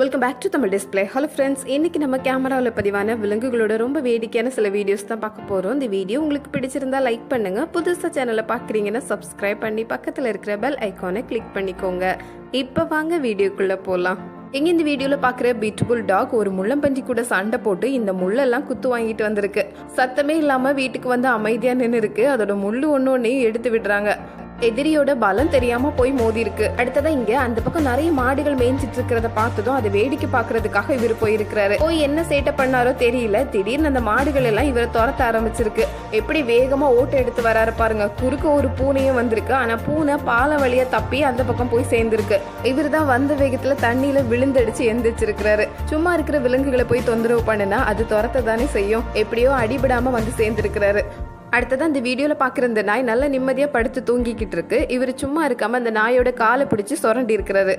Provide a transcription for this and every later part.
Welcome back to Tamil display hello friends இன்னைக்கு நம்ம கேமராவில் பதிவான விலங்குகளோட ரொம்ப வேடிக்கையான சில வீடியோஸ் தான் பார்க்க போகிறோம் இந்த வீடியோ உங்களுக்கு பிடிச்சிருந்தா லைக் பண்ணுங்க. புதுசாக சேனலை பார்க்குறீங்கன்னா சப்ஸ்கிரைப் பண்ணி பக்கத்தில் இருக்கிற பெல் ஐக்கானை கிளிக் பண்ணிக்கோங்க. இப்போ வாங்க வீடியோக்குள்ளே போகலாம் எங்கே இந்த வீடியோல பாக்குற பியூட்டிஃபுல் டாக் ஒரு முள்ளம்பன்றி கூட சண்டை போட்டு இந்த முள்ளெல்லாம் குத்து வாங்கிட்டு வந்திருக்கு. சத்தமே இல்லாம வீட்டுக்கு வந்து அமைதியா நின்று இருக்கு அதோட முள்ளு ஒன்று ஒன்னையும் எடுத்து விடுறாங்க. எதிரியோட பலம் தெரியாம போய் மோதி இருக்கு அடுத்ததா இங்க அந்த பக்கம் நிறைய மாடுகள் மேய்ஞ்சிட்டு இருக்கிறத பார்த்ததும் அதை வேடிக்கை பாக்குறதுக்காக இவர் போயிருக்கிறாரு. போய் என்ன சேட்டை பண்ணாரோ தெரியல. திடீர்னு அந்த மாடுகள் எல்லாம் இவரை துரத்த ஆரம்பிச்சிருக்கு. எப்படி வேகமா ஓட்டு எடுத்து வராரு பாருங்க. குறுக்க ஒரு பூனையும் வந்திருக்கு. ஆனா பூனை பால வழியா தப்பி அந்த பக்கம் போய் சேர்ந்திருக்கு. இவர் தான் வந்த வேகத்துல தண்ணியில விழுந்தடிச்சு எந்திரிச்சிருக்கிறாரு. சும்மா இருக்கிற விலங்குகளை போய் தொந்தரவு பண்ணுனா அது துரத்த தானே செய்யும். எப்படியோ அடிபடாம வந்து சேர்ந்திருக்கிறாரு. அடுத்தது அந்த வீடியோவில் பார்க்குற இந்த நாய் நல்லா நிம்மதியாக படுத்து தூங்கிக்கிட்டு இருக்கு. இவர் சும்மா இருக்காம அந்த நாயோட காலை பிடிச்சி சுரண்டி இருக்கிறாரு.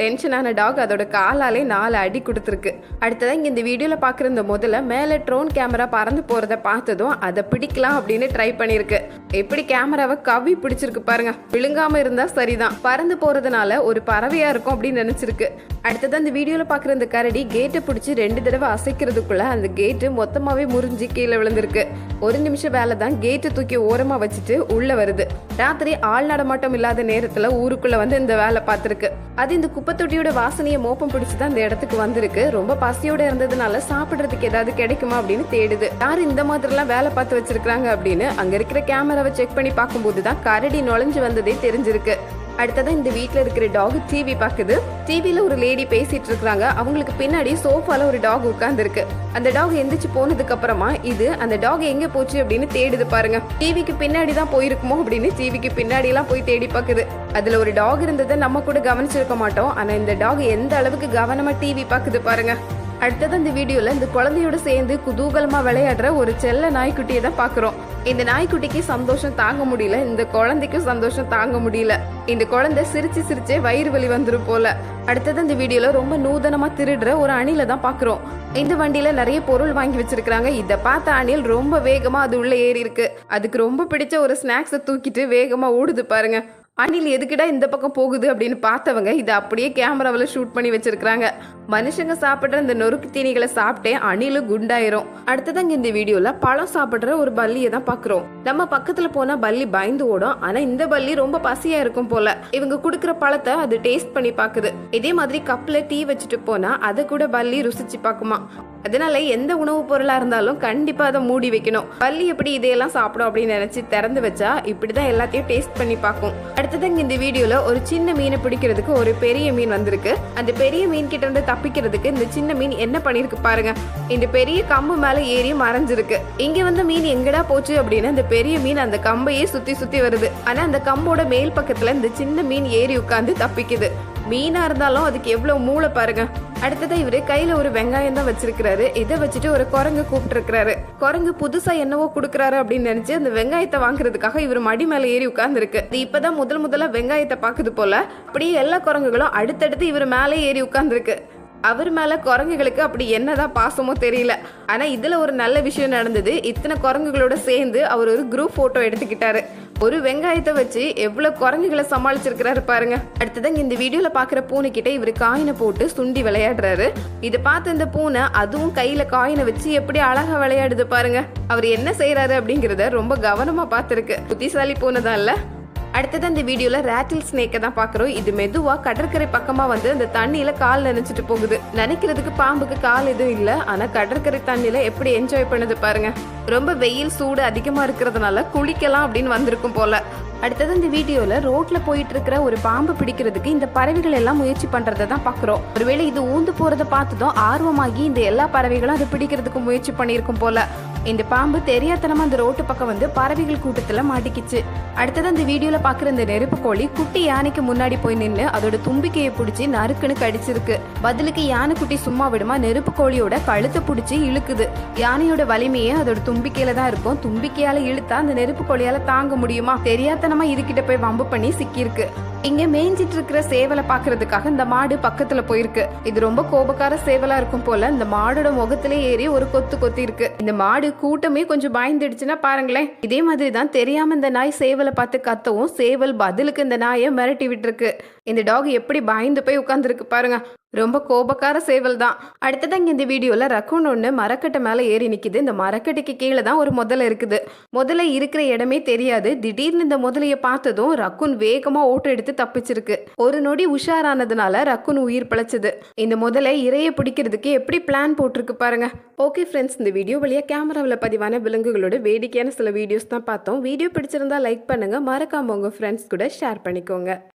டென்ஷனான டாக் அதோட காலாலே நாலு அடி கொடுத்துருக்கு. அடுத்ததான் இங்கே இந்த வீடியோவில் பார்க்குற இந்த முதல்ல மேலே ட்ரோன் கேமரா பறந்து போகிறத பார்த்ததும் அதை பிடிக்கலாம் அப்படின்னு ட்ரை பண்ணியிருக்கு. எப்படி கேமராவை கவி பிடிச்சிருக்கு பாருங்க. விழுங்காம இருந்தா சரிதான். பறந்து போறதுனால ஒரு பறவையா இருக்கும் அப்படின்னு நினைச்சிருக்கு. அடுத்தது அந்த வீடியோல பாக்குற இந்த கரடி கேட்டை பிடிச்சி ரெண்டு தடவை அசைக்கிறதுக்குள்ள அந்த கேட்டு மொத்தமாவே முறிஞ்சு கீழே விழுந்திருக்கு. ஒரு நிமிஷம் வேலை தான் கேட்டு தூக்கி ஓரமா வச்சுட்டு உள்ள வருது. ராத்திரி ஆள் நடமாட்டம் இல்லாத நேரத்துல ஊருக்குள்ள வந்து இந்த வேலை பார்த்திருக்கு. அது இந்த குப்பத்தொட்டியோட வாசனையை மோப்பம் பிடிச்சி தான் இந்த இடத்துக்கு வந்திருக்கு. ரொம்ப பசியோட இருந்ததுனால சாப்பிடுறதுக்கு ஏதாவது கிடைக்குமா அப்படின்னு தேடுது. யார் இந்த மாதிரிலாம் வேலை பார்த்து வச்சிருக்காங்க அப்படின்னு அங்க இருக்கிற கேமராவை செக் பண்ணி பார்க்கும்போது தான் கரடி நுழைஞ்சு வந்ததே தெரிஞ்சிருக்கு. அடுத்ததான் இந்த வீட்டில் இருக்கிற டாக் டிவி பார்க்குது டிவியில் ஒரு லேடி பேசிட்டு இருக்காங்க அவங்களுக்கு பின்னாடி சோஃபால ஒரு டாக் உட்கார்ந்துருக்கு. அந்த டாக் எந்திரிச்சு போனதுக்கு அப்புறமா இது அந்த டாக் எங்க போச்சு அப்படின்னு தேடுது பாருங்க. டிவிக்கு பின்னாடி தான் போயிருக்குமோ அப்படின்னு டிவிக்கு பின்னாடி எல்லாம் போய் தேடி பாக்குது. அதுல ஒரு டாக் இருந்ததை நம்ம கூட கவனிச்சிருக்க மாட்டோம். ஆனா இந்த டாக் எந்த அளவுக்கு கவனமா டிவி பாக்குது பாருங்க. அடுத்தது இந்த வீடியோல இந்த குழந்தையோட சேர்ந்து குதூகலமா விளையாடுற ஒரு செல்ல நாய்க்குட்டியை தான் பாக்குறோம் இந்த நாய்க்குட்டிக்கு சந்தோஷம் தாங்க முடியல இந்த குழந்தைக்கும் சந்தோஷம் தாங்க முடியல. இந்த குழந்தை சிரிச்சு சிரிச்சே வயிறு வலி வந்துரும் போல. அடுத்தது இந்த வீடியோல ரொம்ப நூதனமா திருடுற ஒரு அணில தான் பாக்குறோம் இந்த வண்டியில நிறைய பொருள் வாங்கி வச்சிருக்காங்க இத பார்த்த அணில் ரொம்ப வேகமா அது உள்ள ஏறி இருக்கு அதுக்கு ரொம்ப பிடிச்ச ஒரு ஸ்நாக்ஸை தூக்கிட்டு வேகமா ஓடுது பாருங்க. அணில் எதுக்குடா இந்த பக்கம் போகுது அப்படின்னு பார்த்தவங்க இதை அப்படியே கேமராவில் ஷூட் பண்ணி வச்சிருக்கிறாங்க. மனுஷங்க சாப்பிட்ற இந்த நொறுக்கு தீனிகளை சாப்பிட்டே அணிலும் குண்டாயிரும். அடுத்ததாங்க இந்த வீடியோல பழம் சாப்பிடுற ஒரு பல்லியை தான் பாக்குறோம். நம்ம பக்கத்துல போனா பல்லி பயந்து ஓடும். ஆனா இந்த பல்லி ரொம்ப பசியா இருக்கும் போல. இவங்க குடுக்கிற பழத்தை அது டேஸ்ட் பண்ணி பாக்குது. இதே மாதிரி கப்ல டீ வச்சுட்டு போனா அதை கூட பல்லி ருசிச்சு பாக்குமா. அதனால எந்த உணவுப் பொருளா இருந்தாலும் கண்டிப்பா அதை மூடி வைக்கணும். பல்லி எப்படி இதையெல்லாம் சாப்பிடும் அப்படின்னு நினைச்சு திறந்து வச்சா இப்படிதான் எல்லாத்தையும் டேஸ்ட் பண்ணி பார்க்கும். அடுத்தது இந்த வீடியோல ஒரு சின்ன மீனை பிடிக்கிறதுக்கு ஒரு பெரிய மீன் வந்திருக்கு. அந்த பெரிய மீன் கிட்ட இருந்து தப்பிக்கிறதுக்கு இந்த சின்ன மீன் என்ன பண்ணிருக்கு பாருங்க. இந்த பெரிய கம்பு மேல ஏறி மறைஞ்சிருக்கு. இங்க வந்து மீன் எங்கடா போச்சு அப்படின்னு அந்த பெரிய மீன் அந்த கம்பையே சுத்தி சுத்தி வருது. ஆனா அந்த கம்போட மேல் பக்கத்துல இந்த சின்ன மீன் ஏறி உட்காந்து தப்பிக்குது. மீனா இருந்தாலும் அதுக்கு எவ்வளவு மூளை பாருங்க. அடுத்ததா இவரு கையில ஒரு வெங்காயம் தான் வச்சிருக்கிறாரு. இதை வச்சுட்டு ஒரு குரங்கு கூப்பிட்டு இருக்கிறாரு குரங்கு புதுசா என்னவோ குடுக்கறாரு அப்படின்னு நினைச்சு அந்த வெங்காயத்தை வாங்குறதுக்காக இவர் மடி மேல ஏறி உட்கார்ந்துருக்கு இது இப்பதான் முதல் முதல்ல வெங்காயத்தை பாக்குது போல. அப்படியே எல்லா குரங்குகளும் அடுத்தடுத்து இவர் மேலே ஏறி உட்கார்ந்துருக்கு. அவர் மேல குரங்குகளுக்கு அப்படி என்னதான் பாசமோ தெரியல. ஆனா இதுல ஒரு நல்ல விஷயம் நடந்தது. இத்தனை குரங்குகளோட சேர்ந்து அவர் ஒரு குரூப் போட்டோ எடுத்துக்கிட்டாரு. ஒரு வெங்காயத்தை வச்சு எவ்வளவு குரங்குகளை சமாளிச்சிருக்கிறாரு பாருங்க. அடுத்ததான் இந்த வீடியோல பாக்குற பூனை கிட்ட இவர் காயினை போட்டு சுண்டி விளையாடுறாரு. இதை பார்த்து இந்த பூனை அதுவும் கையில காயினை வச்சு எப்படி அழகா விளையாடுது பாருங்க. அவர் என்ன செய்யறாரு அப்படிங்கறத ரொம்ப கவனமா பார்த்துருக்கு. புத்திசாலி பூனை தான் இல்ல? அடுத்தது அந்த வீடியோல ரேட்டில் ஸ்னேக்கை தான் பாக்குறோம் இது மெதுவா கடற்கரை பக்கமா வந்து அந்த தண்ணியில கால் நினைச்சிட்டு போகுது. நினைக்கிறதுக்கு பாம்புக்கு கால் எதுவும் இல்ல. ஆனா கடற்கரை தண்ணியில எப்படி என்ஜாய் பண்ணுது பாருங்க. ரொம்ப வெயில் சூடு அதிகமா இருக்கிறதுனால குளிக்கலாம் அப்படின்னு வந்திருக்கும் போல. அடுத்தது இந்த வீடியோல ரோட்ல போயிட்டு இருக்கிற ஒரு பாம்பு பிடிக்கிறதுக்கு இந்த பறவைகள் எல்லாம் முயற்சி பண்றதை தான் பாக்குறோம் ஒருவேளை இது ஊந்து போறத பார்த்ததும் ஆர்வமாகி இந்த எல்லா பறவைகளும் அதை பிடிக்கிறதுக்கு முயற்சி பண்ணியிருக்கும் போல. இந்த பாம்பு தெரியாதனமா அந்த ரோட்டு பக்கம் வந்து பறவைகள் கூட்டத்துல மாட்டிக்கிச்சு. அடுத்தது அந்த வீடியோல பாக்குற இந்த நெருப்பு கோழி குட்டி யானைக்கு முன்னாடி போய் நின்று அதோட தும்பிக்கையை பிடிச்சி நறுக்குன்னு கடிச்சிருக்கு. பதிலுக்கு யானைக்குட்டி சும்மா விடுமா நெருப்பு கோழியோட கழுத்தை பிடிச்சி இழுக்குது. யானையோட வலிமையே அதோட தும்பிக்கையில தான் இருக்கும். தும்பிக்கையால இழுத்தா அந்த நெருப்பு கோழியால தாங்க முடியுமா? தெரியாதனமா இதுகிட்ட போய் வம்பு பண்ணி சிக்கியிருக்கு. இங்க மேய்ஞ்சிட்டு இருக்கிற சேவலை பாக்குறதுக்காக இந்த மாடு பக்கத்துல போயிருக்கு. இது ரொம்ப கோபக்கார சேவலா இருக்கும் போல இந்த மாடோட முகத்திலே ஏறி ஒரு கொத்து கொத்தி இருக்கு இந்த மாடு கூட்டமே கொஞ்சம் பயந்துடுச்சுன்னா பாருங்களேன். இதே மாதிரி தான் தெரியாம இந்த நாய் சேவலை பார்த்து கத்தவும் சேவல் பதிலுக்கு இந்த நாயை மிரட்டி விட்டுருக்கு. இந்த டாக் எப்படி பயந்து போய் உட்காந்துருக்கு பாருங்க. ரொம்ப கோபக்கார சேவல் தான் அடுத்ததாங்க இந்த வீடியோவில் ரக்கூன் ஒன்று மரக்கட்டை மேலே ஏறி நிற்கிது இந்த மரக்கட்டைக்கு கீழே தான் ஒரு முதலை இருக்குது. முதல்ல இருக்கிற இடமே தெரியாது. திடீர்னு இந்த முதலையை பார்த்ததும் ரக்குன் வேகமாக ஓட்டம் எடுத்து தப்பிச்சிருக்கு. ஒரு நொடி உஷாரானதுனால ரக்குன் உயிர் பிழைச்சது. இந்த முதலை இரையை பிடிக்கிறதுக்கு எப்படி பிளான் போட்டிருக்கு பாருங்க. ஓகே ஃப்ரெண்ட்ஸ் இந்த வீடியோ வழியாக கேமராவில் பதிவான விலங்குகளோட வேடிக்கையான சில வீடியோஸ் தான் பார்த்தோம். வீடியோ பிடிச்சிருந்தா லைக் பண்ணுங்க. மறக்காம உங்கள் ஃப்ரெண்ட்ஸ் கூட ஷேர் பண்ணிக்கோங்க.